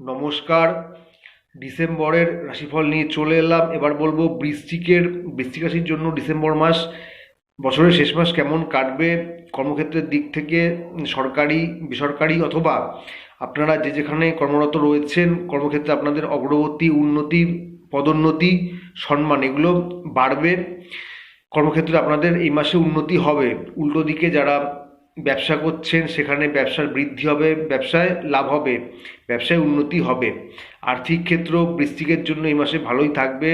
নমস্কার। ডিসেম্বরের রাশিফল নিয়ে চলে এলাম। এবার বলব বৃশ্চিকের, বৃশ্চিক রাশির জন্য ডিসেম্বর মাস, বছরের শেষ মাস কেমন কাটবে? কর্মক্ষেত্রের দিক থেকে সরকারি, বেসরকারি অথবা আপনারা যে যেখানে কর্মরত রয়েছেন, কর্মক্ষেত্রে আপনাদের অগ্রগতি, উন্নতি, পদোন্নতি, সম্মান, এগুলো বাড়বে। কর্মক্ষেত্রে আপনাদের এই মাসে উন্নতি হবে। উল্টো দিকে যারা ব্যবসা করছেন, সেখানে ব্যবসার বৃদ্ধি হবে, ব্যবসায় লাভ হবে, ব্যবসায় উন্নতি হবে। আর্থিক ক্ষেত্র বৃশ্চিকের জন্য এই মাসে ভালোই থাকবে।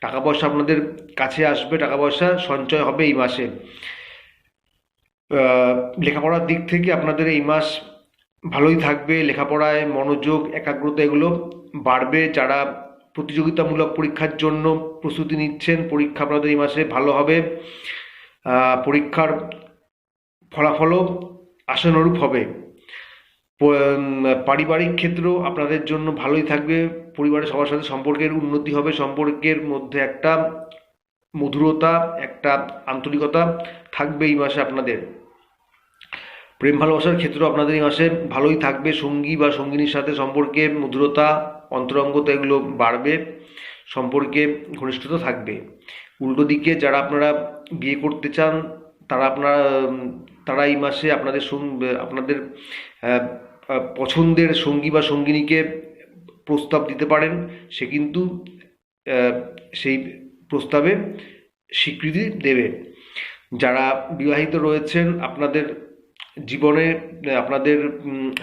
টাকা পয়সা আপনাদের কাছে আসবে, টাকা পয়সা সঞ্চয় হবে এই মাসে। লেখাপড়ার দিক থেকে আপনাদের এই মাস ভালোই থাকবে। লেখাপড়ায় মনোযোগ, একাগ্রতা এগুলো বাড়বে। যারা প্রতিযোগিতামূলক পরীক্ষার জন্য প্রস্তুতি নিচ্ছেন, পরীক্ষা আপনাদের এই মাসে ভালো হবে। পরীক্ষার ফলাফলও আশানুরূপ হবে। পারিবারিক ক্ষেত্র আপনাদের জন্য ভালোই থাকবে। পরিবারের সবার সাথে সম্পর্কের উন্নতি হবে। সম্পর্কের মধ্যে একটা মধুরতা, একটা আন্তরিকতা থাকবে এই মাসে আপনাদের। প্রেম ভালোবাসার ক্ষেত্র আপনাদের এই মাসে ভালোই থাকবে। সঙ্গী বা সঙ্গিনীর সাথে সম্পর্কে মধুরতা, অন্তরঙ্গতা এগুলো বাড়বে। সম্পর্কে ঘনিষ্ঠতা থাকবে। উল্টো দিকে যারা আপনারা বিয়ে করতে চান তারা আপনারা তারা এই মাসে আপনাদের আপনাদের পছন্দের সঙ্গী বা সঙ্গিনীকে প্রস্তাব দিতে পারেন। সে কিন্তু সেই প্রস্তাবে স্বীকৃতি দেবে। যারা বিবাহিত রয়েছেন, আপনাদের জীবনে, আপনাদের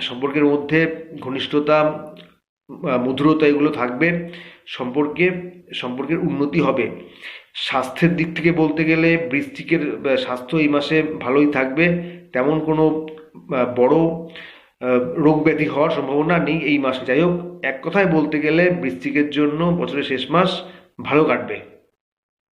সম্পর্কের মধ্যে ঘনিষ্ঠতা মধুরতা এগুলো থাকবে। সম্পর্কে, সম্পর্কের উন্নতি হবে। স্বাস্থ্যের দিক থেকে বলতে গেলে বৃষ্টিকের স্বাস্থ্য এই মাসে ভালোই থাকবে। তেমন কোনো বড় রোগ ব্যাধি হওয়ার সম্ভাবনা নেই এই মাসে। যাই হোক, এক কথায় বলতে গেলে বৃষ্টিকের জন্য বছরের শেষ মাস ভালো কাটবে।